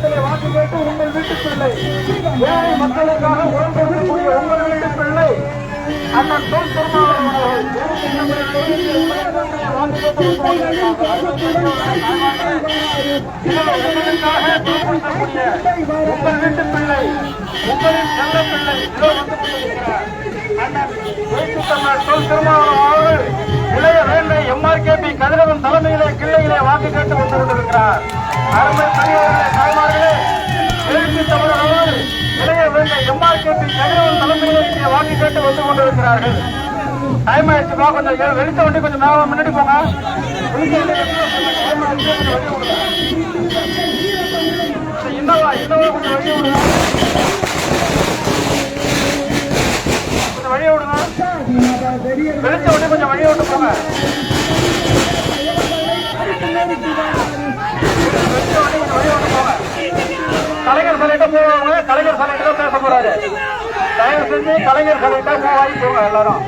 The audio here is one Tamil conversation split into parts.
பானக்கிண்ணத்திலே வாக்கு கேட்டு உங்கள் வீட்டு பிள்ளை ஏழை மக்களுக்காக உடம்பெறக்கூடிய உங்கள் வீட்டு பிள்ளை அண்ணன் தொல் உங்கள் வீட்டு பிள்ளை உங்களின் பிள்ளை இதோ வந்து கொண்டிருக்கிறார் அண்ணன் தொல் திருமாவளவன் அவர்கள் இளைய வேண்டை எம்ஆர்கேபி கதிரவன் தலைமையிலே கிள்ளையிலே வாக்கு கேட்டு வந்து கொண்டிருக்கிறார் அருமை கேட்டு டைம் ஆயிடுச்சுமா கொஞ்சம் ஏ- வெளிச்ச வண்டி கொஞ்சம் மேல முன்னாடி போங்க. கொஞ்சம் வெளிய விடுங்க. இன்னவா இன்னவா கொஞ்சம் வெளிய விடுங்க. கொஞ்சம் விடுங்க. வெளிச்ச வண்டி கொஞ்சம் விட்டு போங்க. கலைஞர் போவாங்க கலைஞர் சொல்லிட்டு பேச போறாரு. தயவு செஞ்சு கலைஞர் தான் போவாங்க போங்க எல்லாரும்.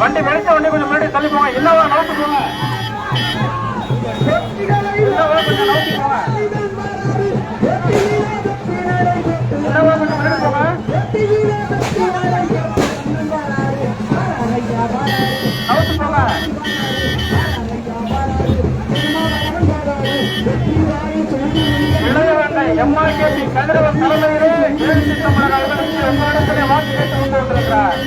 வண்டி வெளிச்ச வண்டி கொஞ்சம் முன்னாடி தள்ளி போங்க என்னவா நோட்டு போங்க. எம்ஆர்கேபி கதிரவன் தலைமையிலே எழுச்சி தமிழக அலுவலகத்தில் எம்மாடத்திலே வாக்கு கேட்டு வந்து கொண்டிருக்கிறார்.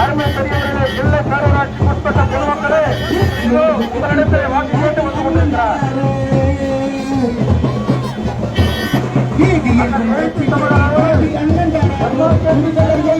அருமை பெரியவர்களே இல்லை பேரூராட்சி உட்பட்ட பொதுமக்களே இதோ உங்களிடத்திலே வாக்கு கேட்டு வந்து கொண்டிருக்கிறார். எழுச்சி தமிழக அலுவலகம்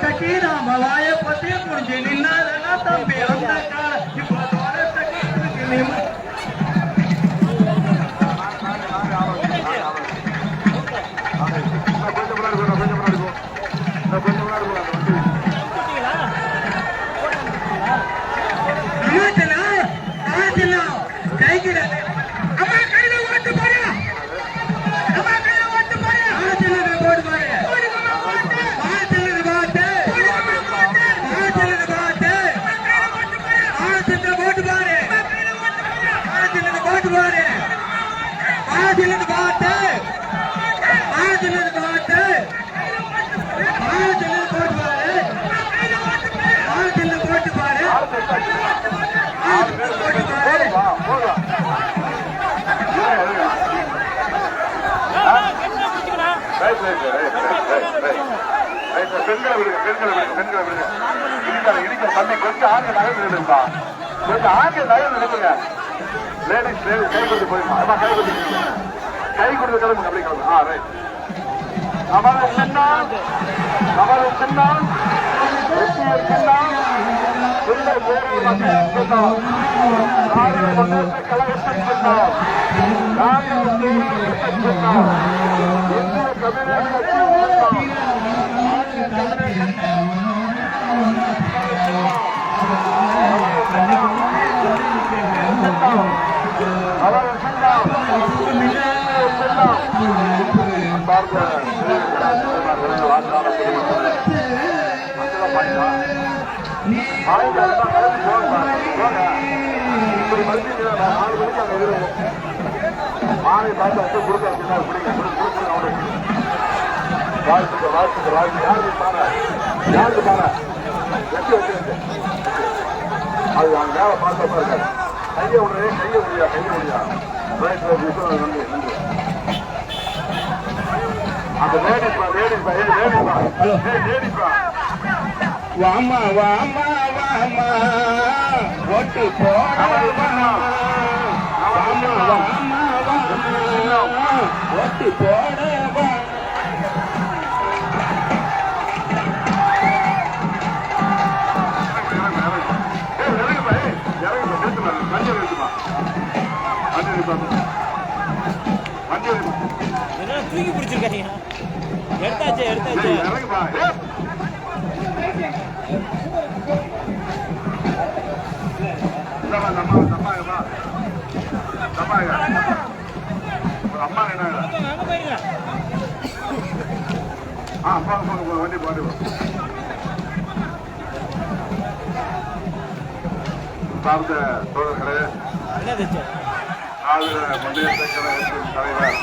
கட்டி நாம வாய பத்தி புரிஞ்சு நின்னாதனா தம்பி அந்த கால இப்ப தோரத்தை கேட்டு பெண்களை விடுங்க பெண்களை விடுங்க பெண்களை விடுங்க. இடிக்காத இடிக்க தம்பி கொஞ்சம் ஆண்கள் நகர்ந்து நின்றுப்பா கொஞ்சம் ஆண்கள் நகர்ந்து நின்றுங்க லேடிஸ் லேடிஸ் கை கொடுத்து போயிருமா கை கொடுத்து கை கொடுத்து கிளம்புங்க அப்படி கிளம்புங்க. ஆ ரைட் அமரும் சின்னம் அமரும் சின்னம் வெற்றியர் பார்க்க வாக்காளர் மாலை பார்த்து கொடுக்க வாழ்த்துக்க வாழ்த்துக்க வாழ்த்து யாரு பாரு யாருக்கு பாரு வெட்டி வெட்டி அது அவங்க வேலை பார்த்த பாருங்க கையை விடுறே கையை முடியா கையை முடியா ரைட் ரைட் நன்றி நன்றி அந்த லேடிஸ் பா லேடிஸ் பா லேடிஸ் பா லேடிஸ் பா வாமா வாமா வாமா. ஓட்டு போட வாமா வாமா வாமா. ஓட்டு போட வாமா என்ன தூக்கி பிடிச்சிருக்காங்க எடுத்தாச்சு எடுத்தாச்சு. அம்மா என்ன ஆ போங்க போங்க போங்க வண்டி போங்க சார்ந்த தோழர்களே என்ன முன்னேற்ற கழகத்தின் தலைவர்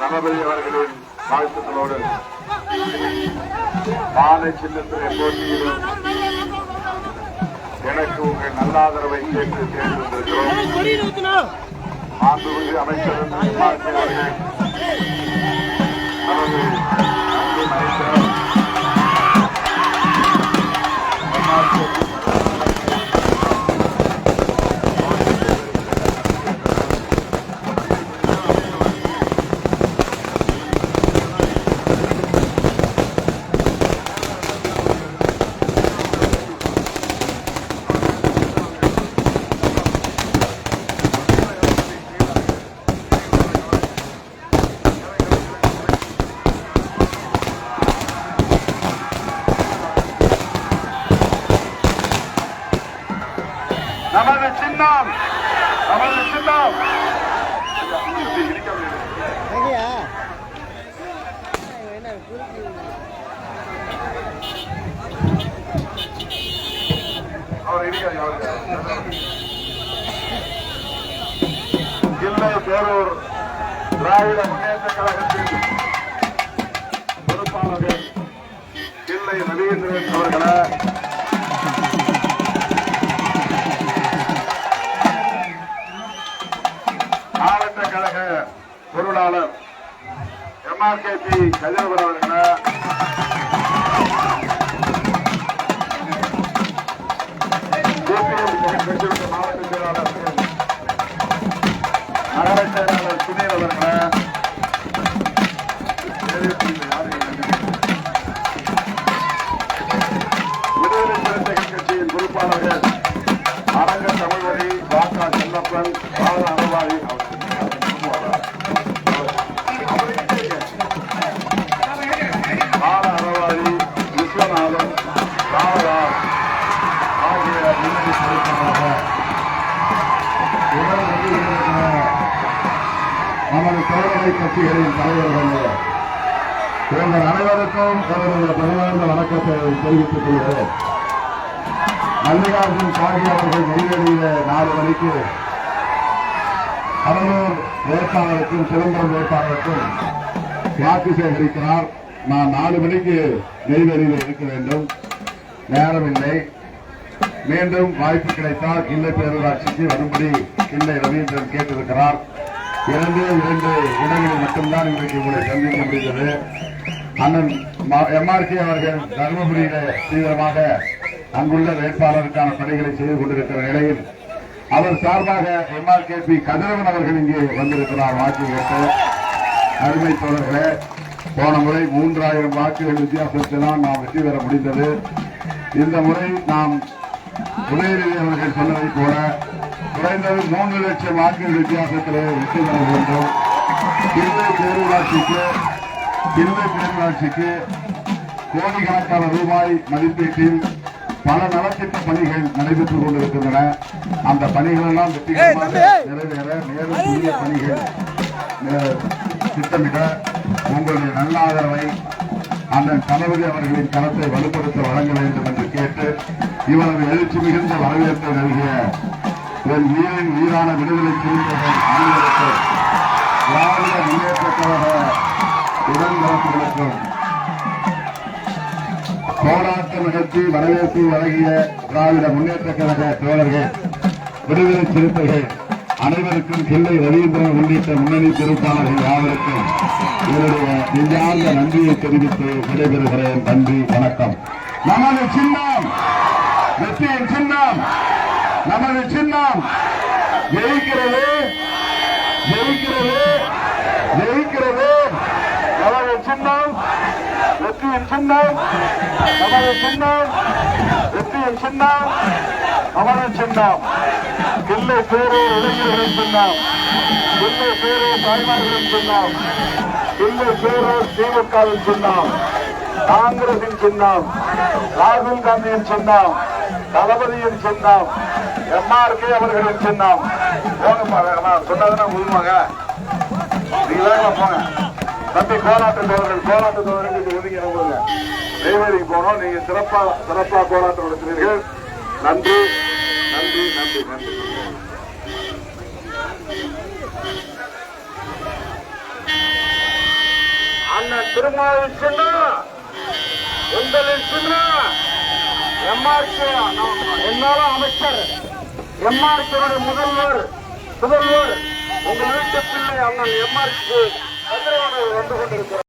தளபதி அவர்களின் வாழ்த்துக்களோடு மாலை சின்னத்திலே போட்டியிடும் எனக்கு உங்கள் நல்லாதரவை கேட்டு தேர்ந்தெடுக்கிறோம் மாண்புமிகு அமைச்சர் அவர்கள் நமது சின்னம் நமது சின்னம். இல்லை பேரூர் திராவிட முன்னேற்ற கழகத்தின் பொறுப்பாளர்கள் இல்லை ரவீந்திரன் அவர்களை? எம்ஆர்கேபி கதிரவன் அவர்களை? சிபிஎம் கட்சியுடைய மாவட்ட செயலாளர் கட்சிகளின் தலைவர்கள் உங்கள் அனைவருக்கும் அவர்களுடைய பணிவார்ந்த வணக்கத்தை தெரிவித்துக் கொள்கிறேன். மல்லிகார்ஜுன் கார்கே அவர்கள் நெய்வேலியில நாலு மணிக்கு கடலூர் வேட்பாளருக்கும் சிதம்பரம் வேட்பாளருக்கும் வாக்கு சேகரிக்கிறார். நான் நாலு மணிக்கு நெய்வேலியில் இருக்க வேண்டும். நேரம் இல்லை மீண்டும் வாய்ப்பு கிடைத்தால் இல்லை பேரூராட்சிக்கு வரும்படி இல்லை ரவீந்திரன் கேட்டிருக்கிறார். இரண்டு இரண்டு இடங்களில் மட்டும்தான் இன்றைக்கு உங்களை சந்திக்க முடிந்தது. அண்ணன் எம்ஆர்கே அவர்கள் தருமபுரியில தீவிரமாக அங்குள்ள வேட்பாளருக்கான பணிகளை செய்து கொண்டிருக்கிற நிலையில் அவர் சார்பாக எம்ஆர்கேபி கதிரவன் அவர்கள் இங்கே வந்திருக்கிறார் வாக்கு கேட்டு. அருமை தோழர்களே போன முறை மூன்றாயிரம் வாக்குகள் வித்தியாசத்தில் தான் நாம் வெற்றி பெற முடிந்தது. இந்த முறை நாம் உதயநிதி அவர்கள் சொன்னதை போல குறைந்தது மூன்று லட்சம் வாக்குகள் வித்தியாசத்திலே வெற்றி பெற வேண்டும். கிருமை பேரூராட்சிக்கு கிருமை பேரூராட்சிக்கு கோடிக்கணக்கான ரூபாய் மதிப்பீட்டில் பல நலத்திட்ட பணிகள் நடைபெற்றுக் கொண்டிருக்கின்றன. அந்த பணிகள் எல்லாம் வெற்றிகரமாக நிறைவேற மேலும் புதிய பணிகள் திட்டமிட உங்களுடைய நல்ல ஆதரவை அண்ணன் தளபதி அவர்களின் கரத்தை வலுப்படுத்த வழங்க வேண்டும் என்று கேட்டு இவரது எழுச்சி மிகுந்த வரவேற்பை நல்கிய என் வீரின் வீரான விடுதலை சிறுத்தைகள் அனைவருக்கும் திராவிட முன்னேற்ற கழக உடன்பிறப்புகளுக்கும் போராட்டம் நடத்தி வரவேற்பு வழங்கிய திராவிட முன்னேற்ற கழக தோழர்கள் விடுதலை சிறுத்தைகள் அனைவருக்கும் கிள்ளை ரவீந்திரன் உள்ளிட்ட முன்னணி திருப்பாளர்கள் யாவருக்கும் என்னுடைய நெஞ்சார்ந்த நன்றியை தெரிவித்து விடைபெறுகிறேன். நன்றி வணக்கம். நமது சின்னம் வெற்றியின் சின்னம். நமது சின்னம். ஜெயிக்கிறது. ஜெயிக்கிறது. ஜெயிக்கிறது. நமது சின்னம். வெற்றியின் சின்னம். நமது சின்னம். வெற்றியின் சின்னம். நமது சின்னம். கிள்ளை பேரூர் இளைஞர்களின் சின்னம். கிள்ளை பேரூர் தாய்மார்களின் சின்னம். கிள்ளை பேரூர் திமுகவின் சின்னம். காங்கிரசின் சின்னம். ராகுல் காந்தியின் சின்னம். தளபதியின் சின்னம். எம்ஆர்கே அவர்களின் சின்னம். போங்க சொன்னதுன்னா உருவாங்க நீங்க போங்க. தம்பி போராட்ட தோழர்கள் போராட்ட தோழர்கள் ஒதுங்கி நம்புங்க நெய்வேலிக்கு போனோம். நீங்க சிறப்பா சிறப்பா போராட்டம் நடத்தினீர்கள் நன்றி நன்றி நன்றி நன்றி. அண்ணன் திருமாவின் சின்ன உங்களின் சின்ன எம்ஆர்கே என்னாலும் அமைச்சர் எம்ஆர்கே முதல்வர் முதல்வர் உங்கள் வீட்டு பிள்ளை அண்ணன் எம்ஆர்கே வந்து கொண்டிருக்கிறார்.